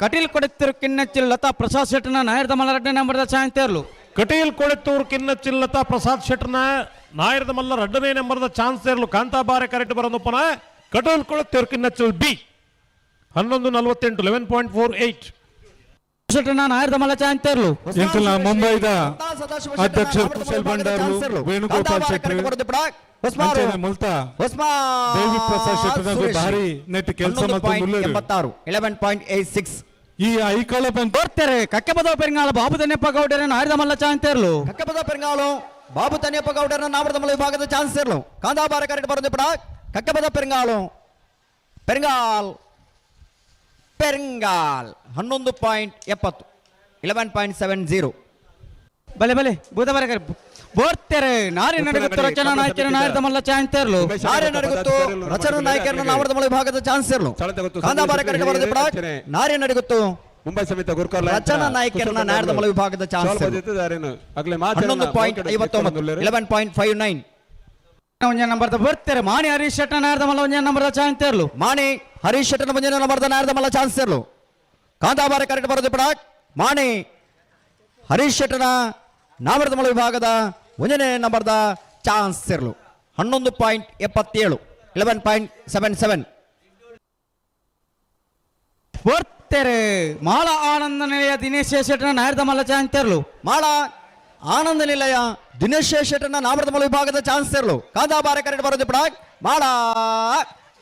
ಕಟೀಲ್ ಕೊಡುತ್ತಿರು ಕಿನ್ನಚ್ಚಿಲ್ ಲತಾ ಪ್ರಸಾದ್ ಶೆಟ್ಟನ ನಾಯರ್ದ ಮಲರಡ್ಡೆ ನಂಬರ್ದ ಚಾಂತೇರ್ಲು ಕಟೀಲ್ ಕೊಳೆತ್ತೂರು ಕಿನ್ನಚ್ಚಿಲ್ ಲತಾ ಪ್ರಸಾದ್ ಶೆಟ್ನ ನಾಯರ್ದ ಮಲ್ಲ ರಡ್ಡನೇ ನಂಬರ್ದ ಚಾನ್ಸ್ ಇರಲು ಕಾಂತಾಬಾರೆ ಕರೆಕ್ಟ್ ಬರೋದಪ್ಪನ ಕಟೀಲ್ ಕೊಳೆತ್ತೂರು ಕಿನ್ನಚ್ಚಿಲ್ ಬಿ. ಹನ್ನೊಂದು ನಲವತ್ತೆಂಟು ಲೆವೆನ್ ಪಾಯಿಂಟ್ ಫೋರ್ ಏಟ್ ಶೆಟ್ಟನ ನಾಯರ್ದ ಮಲ್ಲ ಮುಂಬೈದ ಅಧ್ಯಕ್ಷ ಕುಶಲ್ ಭಂಡಾರ್ಲು ವೇಣುಗೋಪಾಲ್ ಶೆಟ್ಟಿ ಅಂಚನೆ ಮುಲ್ತಾ ದೇವಿ ಪ್ರಸಾದ್ ಶೆಟ್ಟರ್ ಭಾರಿ ನೆಟ್ ಕೆಲಸ ಎಂಬತ್ತಾರು ಎಲೆವೆನ್ ಪಾಯಿಂಟ್ ಏಟ್ ಸಿಕ್ಸ್ ಈ ಐಕಳ ಬಂದ್ ಗೋರ್ತೆರೆ ಕಕ್ಕೆ ಬದವ ಪೆರಿಂಗಾಳ ಬಾಬು ದನ್ಯಪ್ಪ ಗೌಡರ ನಾಯರ್ದ ಮಲ್ಲ ಚಾಂತೇರ್ಲು ಕಕ್ಕಪದ ಪೆರಂಗಾಲು ಬಾಬು ತನಿಯಪ್ಪ ಗೌಡರ ನಾಮರದ ವಿಭಾಗದ ಚಾನ್ಸ್ ಇರಲು ಕಾಂದಾಬಾರ ಕರೆಕ್ಟ್ ಬರೋದು ಬಿಡ ಕಕ್ಕಪದ ಪೆರಂಗಾಲು ಪೆರಂಗಾಲ್ ಪೆರಂಗಾಲ್ ಹನ್ನೊಂದು ಪಾಯಿಂಟ್ ಎಪ್ಪತ್ತು ಇಲೆವೆನ್ ಪಾಯಿಂಟ್ ಸೆವೆನ್ ಜೀರೋ ಬಲೆ ಬಲೆ ಬುಧವಾರ ಬೋರ್ತೆರೆ. ನಾರಿ ನಡೆಗುತ್ತೆ ರಚನಾ ನಾಯಕರ ನಾಯರ್ದ ಮಲ್ಲ ಚಾಂತೇರ್ಲು ನಾರಿ ನಡೆಗುತ್ತು ರಚನಾ ನಾಯಕರ ನಾವರದ ಮಲ್ಲ ವಿಭಾಗದ ಚಾನ್ಸ್ ಇರಲು. ಕಾಂದಾಬಾರ ಕರೆಕ್ಟ್ ಬರೋದು ಪ್ರಾಕ್ ನಾರಿ ನಡೆಗುತ್ತು. ಮುಂಬೈ ಸಮಿತ ಗುರುಕರ್ಲ ರಚನಾ ನಾಯಕರನ್ನ ಮಲ್ಲ ವಿಭಾಗದ chance eleven point five nine ಒಂಜ ನಂಬರ್ದ ಬರ್ತಾರೆ. ಮಾಣಿ ಹರೀಶ್ ಶೆಟ್ಟ ನಾಯಕ ಮಲ್ಲ ಒಂಜ ಚಾನ್ಸ್ ತೆರಲು ಮಾಣಿ ಹರೀಶ್ ಶೆಟ್ಟನ ಮುಂಜಾನೆ ನಂಬರ್ದ ನಾಯಕ ಮಲ್ಲ ಚಾನ್ಸ್ ಇರಲು. ಕಾಂತಾಬಾರ ಕರೆಕ್ಟ್ ಬರೋದು ಪ್ರಾಕ್ ಮಾಣಿ ಹರೀಶ್ ಶೆಟ್ಟನ ನಾಮರದ ವಿಭಾಗದ ಮುಂಜಾನೆ ನಂಬರ್ದ ಚಾನ್ಸ್ ಇರಲು. ಹನ್ನೊಂದು ಪಾಯಿಂಟ್ ಎಪ್ಪತ್ತೇಳು eleven point seven seven Bortere Mala Ananda Nilaya Dinesh ಶೆಟ್ಟನ ನಾಯರ್ದ ಮಲ್ಲ ಚಾನ್ಸ್ ಚಾಂತೇರ್ಲು ಮಾಳ ಆನಂದ ನಿಲಯ ದಿನೇಶ್ ಶೆಟ್ಟನ ನಾಮರದ ಮಲ ವಿಭಾಗದ ಚಾನ್ಸ್ ಇರಲು ಕಾಂತಾಬಾರ ಕರೆಕ್ಟ್ ಬರೋದು ಪಡ ಮಾಳ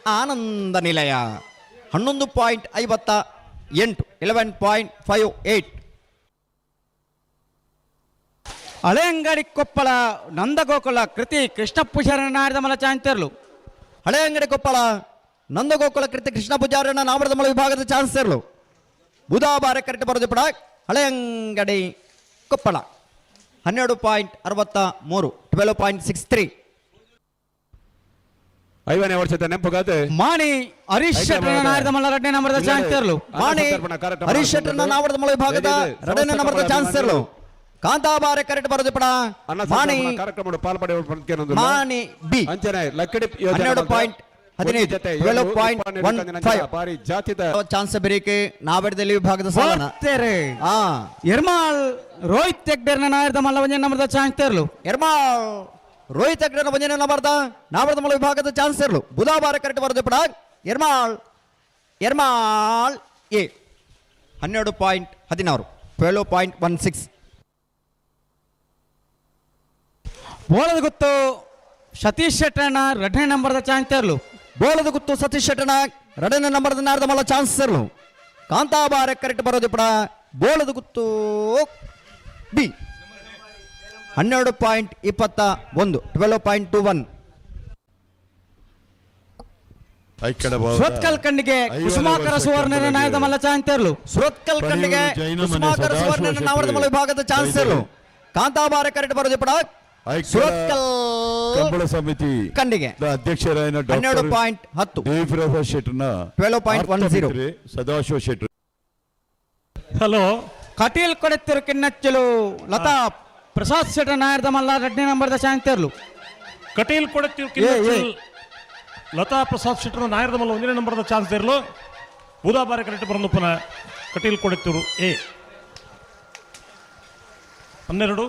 ಆನಂದ ನಿಲಯ. ಹನ್ನೊಂದು ಪಾಯಿಂಟ್ ಐವತ್ತ ಎಂಟು ಇಲೆವೆನ್ ಪಾಯಿಂಟ್ ಫೈವ್ ಏಟ್ ಹಳೆ ಅಂಗಡಿ ಕೊಪ್ಪಳ ನಂದಗೋಕುಲ ಕೃತಿ ಕೃಷ್ಣ ಪೂಜಾರ ನಾಯರ್ದ ಮಲ್ಲ ಚಾಂತೇರ್ಲು ಹಳೆ ಅಂಗಡಿ ಕೊಪ್ಪಳ ನಂದಗೋಕುಲ ಕೃತಿ ಕೃಷ್ಣ ಪೂಜಾರನ ನಾಮರದ ಮಲ ವಿಭಾಗದ ಚಾನ್ಸ್ ಇರಲು ಬುಧವಾರ ಕರೆಕ್ಟ್ ಬರೋದು ಬಿಡ ಹಳೆ ಅಂಗಡಿ ಕೊಪ್ಪಳ ಹನ್ನೆರಡು ಪಾಯಿಂಟ್ ಅರವತ್ತ ಮೂರು ಟ್ವೆಲ್ ಪಾಯಿಂಟ್ ಸಿಕ್ಸ್ ತ್ರೀ ಐವನೇ ವರ್ಷದ ನೆಂಪುಗಾದೆ ಮಾಣಿ ಹರೀಶ್ ಶೆಟ್ಟನ ನಾಯರ್ದ ಮಲ್ಲ ಎರಡನೇ ನಂಬರ್ದ ಚಾಂತೇರ್ಲು ಮಾಣಿ ಹರೀಶ್ ಶೆಟ್ಟರ್ನ ನಾಮರದ ಮಲ ವಿಭಾಗದ ಎರಡನೇ ನಂಬರ್ದ ಚಾನ್ಸ್ ಇರಲು ಕಾಂತಾಬಾರ ಕರೆಕ್ಟ್ ಬರೋದು ಪಡ ಮಾಣಿ ಕಾರ್ಯಕ್ರಮ ಪಾಲ್ಪಡೆ ಮಾಣಿ ಬಿ. ಅಂಚನೆ ಲಕ್ಕಡಿ ಯೋಜನೆ ಹನ್ನೆರಡು ಪಾಯಿಂಟ್ ಹದಿನೈದು ಜೊತೆ ಟ್ವೆಲ್ ಏಳು ಪಾಯಿಂಟ್ ಉತ್ಪನ್ನ ಒನ್ ಹಿಡ್ಕೊಂಡು ಫೈವ್. ಬಾರಿ ಜಾತಿದ ಚಾನ್ಸ್ ಬೇರಿಕೆ? ನಾವೆಡ್ದಲ್ಲಿ ವಿಭಾಗದ ಸಾಲನ ಆ. ಎರ್ಮಾಳ್ ರೋಹಿತ್ ಹೆಗ್ಡೇರ್ನ ನಾಯರ್ದ ಮಲ್ಲ ಒಂಜ ನಂಬರ್ದ ಚಾಂತೇರ್ಲು ಎರ್ಮಾಳ್ ರೋಹಿತ್ ಅಗ್ರನ ಬಂಜನ ನಂಬರ್ದ ನಾವರದ ಮಲ್ಲ ವಿಭಾಗದ ಚಾನ್ಸ್ ಇರಲು ಬುಧವಾರ ಕರೆಕ್ಟ್ ಬರೋದು ಪಡ ಎರ್ಮಾಳ್ ಎರ್ಮಾಳ್ ಎ. ಹನ್ನೆರಡು ಪಾಯಿಂಟ್ ಹದಿನಾರು ಟ್ವೆಲ್ ಪಾಯಿಂಟ್ ಒನ್ ಸಿಕ್ಸ್. ಬೋಳದ ಗುತ್ತು ಸತೀಶ್ ಶೆಟ್ಟಣ್ಣ ಎರಡನೇ ನಂಬರ್ದ ಚಾಂತೇರ್ಲು ಬೋಳದ ಗುತ್ತು ಸತೀಶ್ ಶೆಟ್ಟಣ ಎರಡನೇ ನಂಬರ್ದ ನಾರದ ಮಲ್ಲ ಚಾನ್ಸ್ ತರಲು. ಕಾಂತಾಬಾರ ಕರೆಕ್ಟ್ ಬರೋದು ಪಡ ಬೋಳದ ಗುತ್ತು ಬಿ. ಹನ್ನೆರಡು ಪಾಯಿಂಟ್ ಇಪ್ಪತ್ತ ಒಂದು twelve point two one. Surathkal ಕಣ್ಣಿಗೆ ಕುಸುಮಾಕರ ಸುವರ್ಣನ ನಾಯದ ಮಲ್ಲ ಚಾಂತೇರ್ಲು ಸುರತ್ಕಲ್ ಕಣ್ಣಿಗೆ ಕುಸುಮಾಕರ ಸುವರ್ಣನ ಶೆಟ್ಟಿ. ನಾವರದ ಮಲ್ಲ ವಿಭಾಗದ ಚಾನ್ಸ್ ತರಲು. ಕಾಂತಾಬಾರ ಕರೆಕ್ಟ್ ಬರೋದು ಸುರತ್ಕಲ್ ಕಂಬಳ ಸಮಿತಿ ಕಂಡಿಗೆ ಅಧ್ಯಕ್ಷರಾದ ಹನ್ನೆರಡು ಡಾಕ್ಟರ್ ಪಾಯಿಂಟ್ ಹತ್ತು. ದೇವಿಪ್ರಸಾದ್ ಶೆಟ್ಟರ್ನ 12.10. ಸದಾಶಿವ ಶೆಟ್ಟಿ ಹಲೋ. ಕಟೀಲ್ ಕೊಡೆತ್ತಿರು ಕಿನ್ನಚ್ಚಲು ಲತಾ ಪ್ರಸಾದ್ ಶೆಟ್ಟ ನಾಯರ್ದ ಮಲ್ಲ ಎರಡನೇ ನಂಬರ್ದ ಚಾಂತೇರ್ಲು ಕಟೀಲ್ ಕೊಡೆತ್ತಿರು ಕಿನ್ನಚ್ಚಲು ಲತಾ ಪ್ರಸಾದ್ ಶೆಟ್ರ ನಾಯರ್ದ ಮಲ್ಲ ಒಂದನೇ ನಂಬರ್ದ ಚಾನ್ಸ್ ಇರಲು ಬುಧವಾರ ಕರೆಕ್ಟ್ ಬರೋದಪ್ಪನ ಕಟೀಲ್ ಕೊಡುತ್ತೂರು ಎ ಹನ್ನೆರಡು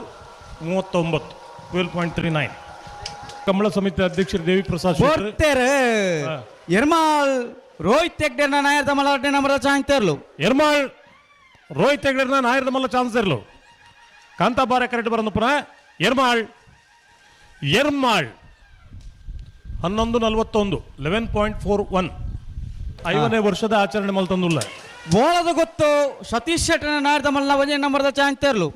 ಮೂವತ್ತೊಂಬತ್ತು. ಟ್ವೆಲ್ ಪಾಯಿಂಟ್ ತ್ರೀ ನೈನ್ ಕಮಲ ಸಮಿತಿ ಅಧ್ಯಕ್ಷರು ದೇವಿ ಪ್ರಸಾದ್ ಶೆಟ್ಟಿ ಬೋರ್ತೆರೆ. ಹಾ. ಎರ್ಮಾಳ್ ರೋಹಿತ್ ಹೆಗ್ಡೇರ್ನ ನಾಯರ್ದ ಮಲ್ಲ ನಮ್ಮ ಚಾಂತೇರ್ಲು ಎರ್ಮಾಳ್ ರೋಹಿತ್ ಹೆಗ್ಡೆರ್ನ ನಾಯರದ ಮಲ್ಲ ಚಾನ್ಸ್ ಕಾಂತ ಕಾಂತಾಬಾರ ಕರೆಕ್ಟ್ ಬರೋದಪ್ಪನ ಎರ್ಮಾಳ್ ಎರ್ಮಾಳ್ ಹನ್ನೊಂದು ನಲವತ್ತೊಂದು ಲೆವೆನ್ ಪಾಯಿಂಟ್ ಫೋರ್ ಒನ್ ಐದನೇ ವರ್ಷದ ಆಚರಣೆ ಮಲ್ತಂದುಲ್ಲ ಬೋಳದ ಗೊತ್ತು. ಸತೀಶ್ ಶೆಟ್ಟನ ನಾಯರ್ದ ಮಲ್ಲ ಒಂಜೇ ನಂಬರ್ದ ಚಾಂತೇರ್ಲು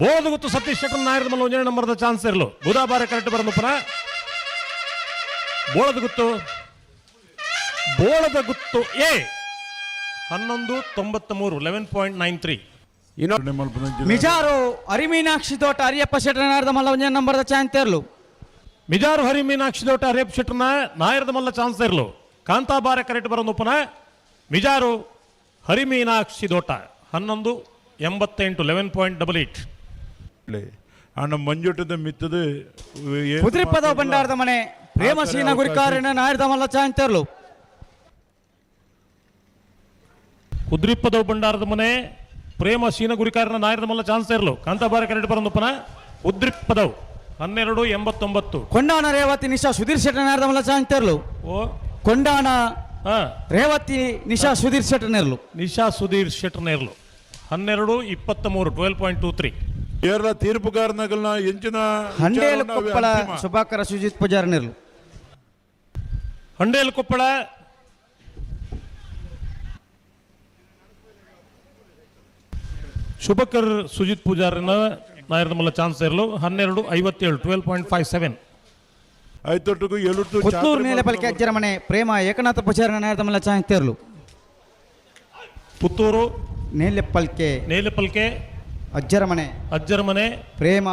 ಬೋಧ ಗೊತ್ತು ಸತೀಶ್ ಶೆಟ್ಟರ್ ನಾಯರದ ಮಲ್ಲ ಒಂಜನೇ ನಂಬರ್ದ ಚಾನ್ಸ್ ಇರಲು. ಬುಧವಾರ ಕರೆಕ್ಟ್ ಬರೋದಪ್ಪನ ಬೋಳದ ಗುತ್ತು. ಬೋಳದ ಗುತ್ತು. ಎ ಹನ್ನೊಂದು ತೊಂಬತ್ತ ಮೂರು eleven point nine three Mijar Harimeenakshi ತೋಟ ಅರಿಯಪ್ಪ ಶೆಟ್ಟರ್ ನಾಯರದ ಮಲ್ಲ ಒಂಜೇ ನಂಬರ್ದ ಇರಲು. ಮಿಜಾರು ಹರಿಮೀನಾಕ್ಷಿ ತೋಟ ದೋಟ ರೇಪ್ ಶೆಟ್ರನ ನಾಯರದ ಮಲ್ಲ ಚಾನ್ಸ್ ಇರಲು. ಕಾಂತಾಬಾರ ಕರೆಕ್ಟ್ ಬರೋದಪ್ಪನ ಮಿಜಾರು ಹರಿಮೀನಾಕ್ಷಿ ದೋಟ ಹನ್ನೊಂದು ಎಂಬತ್ತೆಂಟು ಲೆವೆನ್ ಪಾಯಿಂಟ್ ಡಬಲ್ ಏಟ್ ಅಣ್ಣ ಮಂಜುಟದ ಮಿತ್ತದ ಕುದುರಿಪದ ಬಂಡಾರದ ಮನೆ ಪ್ರೇಮಶ್ರೀನ ಗುರಿಕಾರನ ನಾಯರ್ದ ಮಲ್ಲ ಚಾಂತೇರ್ಲು ಉದ್ರಿಪ್ಪದವು ಬಂಡಾರದ ಮನೆ ಪ್ರೇಮ ಶೀನ ಗುರಿಕಾರನ ನಾಯರದ ಮಲ್ಲ ಚಾನ್ಸ್ ಇರಲು ಕಾಂತಾಬಾರ ಕರೆಕ್ಟ್ ಬರೋದಪ್ಪನ ಉದ್ರಿಪ್ಪದವು ಹನ್ನೆರಡು ಎಂಬತ್ತೊಂಬತ್ತು. ಕೊಂಡಾಣ ರೇವತಿ ನಿಶಾ ಸುಧೀರ್ ಶೆಟ್ಟ ನಾಯರದ ಮಲ್ಲ ಚಾನ್ಸ್ ಇರಲು ಓ. ಕೊಂಡಾಣ ಹಾ. ರೇವತಿ ನಿಶಾ ಸುಧೀರ್ ಶೆಟ್ಟ ನೆರಲು. ನಿಶಾ ಸುಧೀರ್ ಶೆಟ್ರ್ನೇರ್ಲು ಹನ್ನೆರಡು ಇಪ್ಪತ್ತ ಮೂರು twelve point two three. Kerala ತೀರ್ಪುಗಾರನಗಳನ್ನ ಎಂಚಿನ ಹಂಡೇಲು ಕೊಪ್ಪಳ. ಸುಭಾಕರ ಸುಜಿತ್ ಪೂಜಾರ್ ನೆರಲು ಹಂಡೇಲ್ ಕೊಪ್ಪಳ. ಶುಭಕರ್ ಸುಜಿತ್ ಪೂಜಾರಿನ ನಾಯರದ ಮಲ್ಲ ಚಾನ್ಸ್ ಇರಲು. ಹನ್ನೆರಡು ಐವತ್ತೇಳು ಟ್ವೆಲ್ ಪಾಯಿಂಟ್ ಫೈವ್ ಸೆವೆನ್ ಐತೊಟ್ಟಿಗೂ ಎಲುಟ್ಟು ಪುತ್ತೂರು ನೇಲಪಲ್ಕೆ ಅಜ್ಜರ ಮನೆ ಪ್ರೇಮ ಏಕನಾಥ ಪೂಜಾರ ನಾರದ ಮಲ್ಲ ಚಾನ್ಸ್ ತೆರಲು ಪುತ್ತೂರು. ನೇಲೆಪ್ಪಲ್ಕೆ ನೇಲಪಲ್ಕೆ ಅಜ್ಜರ ಮನೆ. ಅಜ್ಜರ ಮನೆ. ಪ್ರೇಮ.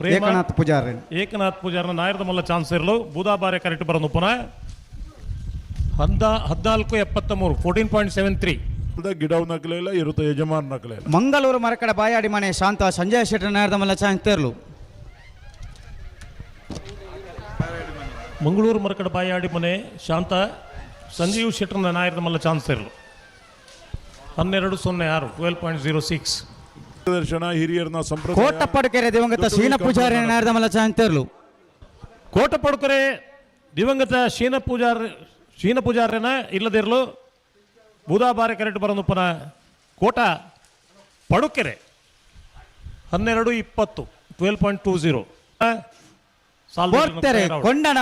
ಏಕನಾಥ್ ಪೂಜಾರಿ ಏಕನಾಥ್ ಪೂಜಾರನ ನಾಯರದ ಮಲ್ಲ ಚಾನ್ಸ್ ಇರಲು ಬೂದಾಬಾರೆ ಕರೆಕ್ಟ್ ಬರೋದು ಪುನಃ. ಹದ್ದ ಹದಿನಾಲ್ಕು ಎಪ್ಪತ್ತ ಮೂರು ಫೋರ್ಟೀನ್ ಪಾಯಿಂಟ್ ಸೆವೆನ್ ತ್ರೀ ಗಿಡವ್ ನಕಲಿಲ್ಲ ಇರುತ್ತೆ ಯಜಮಾನ್ ನಕಲಿಲ್ಲ ಮಂಗಳೂರು ಮರಕಡ ಬಾಯಾಡಿ ಮನೆ ಶಾಂತ ಸಂಜಯ್ ಶೆಟ್ಟರ ನಾಯರದ ಮಲ್ಲ ಚಾನ್ಸ್ ತೆರಲು. ಮಂಗಳೂರು ಮರಕಡ ಬಾಯಾಡಿ ಮನೆ ಶಾಂತ ಸಂಜೀವ್ ಶೆಟ್ಟರ್ನ ನಾಯರದ ಮಲ್ಲ ಚಾನ್ಸ್ ಇರಲು ಹನ್ನೆರಡು ಸೊನ್ನೆ ಆರು ಟ್ವೆಲ್ ಪಾಯಿಂಟ್ ಜೀರೋ ಸಿಕ್ಸ್ ದರ್ಶನ ಹಿರಿಯರನ್ನ ಸಂಪ್ರದಾಯ ಕೋಟಪ್ಪಡುಕೆರೆ ದಿವಂಗತ ಶೀನ ಪೂಜಾರಿ ನಾರದ ಮಲ್ಲ ಕೋಟ ಪಡುಕರೆ ದಿವಂಗತ ಶೀನ ಪೂಜಾರ ಶೀನ ಪೂಜಾರ್ಯನ ಇಲ್ಲದಿರಲು. ಬೂದಾಬಾರೆ ಕರೆಕ್ಟ್ ಬರೋದು ಪುನಃ ಕೋಟ ಪಡುಕೆರೆ. ಹನ್ನೆರಡು ಇಪ್ಪತ್ತು twelve point two zero Bortere Kondana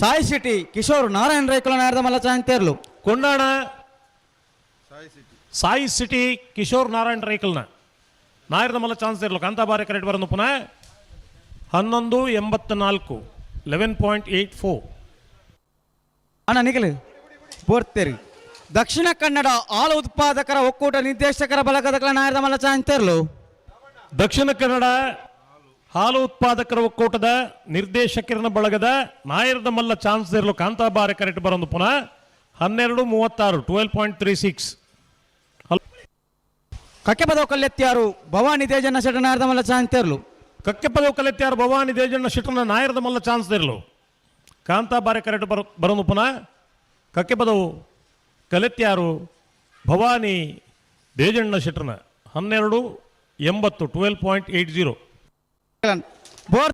Sai city Kishore Narayana Raikula Narada ಮಲ್ಲ ಸಾಯಿ ಕೊಂಡಾಣ ಸಾಯಿ ಸಿಟಿ ಕಿಶೋರ್ ನಾರಾಯಣ್ ರೈಕಲ್ನ. ನಾಯರದ ಮಲ್ಲ ಚಾನ್ಸ್ ಇರಲು ಕಾಂತಾಬಾರೆ ಕರೆಕ್ಟ್ ಬರೋದು ಪುನಃ. ಹನ್ನೊಂದು ಎಂಬತ್ತ ನಾಲ್ಕು ಲೆವೆನ್ ಪಾಯಿಂಟ್ ಏಯ್ಟ್ ಫೋರ್ ಅಣ್ಣ ನಿಗಲು ಬೋರ್ತೆರಿ ದಕ್ಷಿಣ ಕನ್ನಡ ಹಾಲು ಉತ್ಪಾದಕರ ಒಕ್ಕೂಟ ನಿರ್ದೇಶಕರ ಬಲಗದಗಳ ನಾಯರದ ಮಲ್ಲ ಚಾನ್ಸ್ ತೆರಲು. ದಕ್ಷಿಣ ಕನ್ನಡ ಹಾಲು ಉತ್ಪಾದಕರ ಒಕ್ಕೂಟದ ನಿರ್ದೇಶಕರನ ಬಳಗದ ನಾಯರದ ಮಲ್ಲ ಚಾನ್ಸ್ ಇರಲು ಕಾಂತಾಬಾರೆ ಕರೆಕ್ಟ್ ಬರೋದು ಪುನಃ. ಹನ್ನೆರಡು ಮೂವತ್ತಾರು ಟ್ವೆಲ್ ಪಾಯಿಂಟ್ ತ್ರೀ ಸಿಕ್ಸ್ ಕಕ್ಕೆಪದವ ಕಲ್ಲೆತ್ಯಾರು ಭವಾನಿ ತೇಜನ ಶೆಟ್ಟ ನಾಯರದ ಮಲ್ಲ ಚಾನ್ಸ್ ತೆರಲು. ಕಕ್ಕೆಪದವು ಕಲೆತ್ಯಾರ ಭವಾನಿ ದೇಜಣ್ಣ ಶಿಟ್ಟನ ನಾಯರದ ಮಲ್ಲ ಚಾನ್ಸ್ ತೆರಲು. ಕಾಂತಾ ಬಾರೆ ಕರೆಕ್ಟ್ ಬರೋ ಬರೋದು ಪುನಃ. ಕಕ್ಕೆಪದವು ಕಲೆತ್ಯಾರು ಭವಾನಿ ದೇಜಣ್ಣ ಶೆಟ್ರನ ಹನ್ನೆರಡು ಎಂಬತ್ತು twelve point eight zero bore